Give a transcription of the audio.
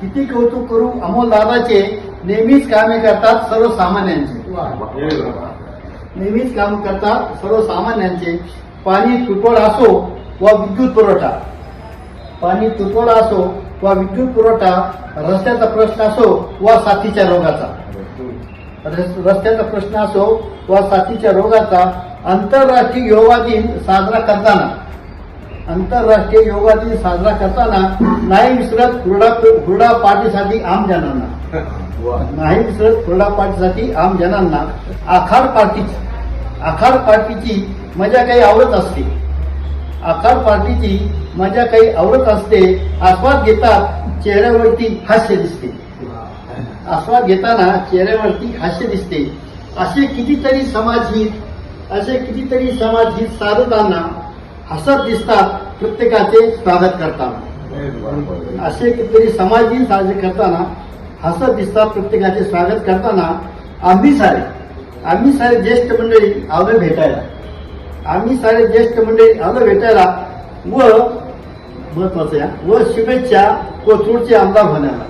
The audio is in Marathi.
किती कौतुक करू? अमोल दादाचे नेहमीच कामे करतात सर्वसामान्यांचे. नेहमीच काम करतात सर्वसामान्यांचे. पाणी तुटवडा असो वा विद्युत पुरवठा. पाणी तुटवडा असो वा विद्युत पुरवठा रस्त्याचा प्रश्न असो वा साथीच्या रोगाचा. रस्त्याचा प्रश्न असो वा साथीच्या रोगाचा आंतरराष्ट्रीय योगा दिन साजरा करताना आंतरराष्ट्रीय योगा दिन साजरा करताना नाही विसरत हुरडा हुरडा पार्टीसाठी आम जनांना. नाही विसरत हुरडा पार्टीसाठी आमजनांना आखाड पार्टीची आखाड पार्टीची मजा काही आवडत असते. आखाड पार्टीची मजा काही आवडत असते. आस्वाद घेतात चेहऱ्यावरती हास्य दिसते. आस्वाद घेताना चेहऱ्यावरती हास्य दिसते. असे कितीतरी समाजहित असे कितीतरी समाजहित साधताना हसत दिसतात प्रत्येकाचे स्वागत करताना असे कितीतरी समाजहित साजरे करताना हसत दिसतात प्रत्येकाचे स्वागत करताना आम्ही सारे आम्ही सारे ज्येष्ठ मंडळी आलो भेटायला. आम्ही सारे ज्येष्ठ मंडळी आलो भेटायला व महत्वाचं या व शुभेच्छा कोथरूडचे आमदार होण्याला.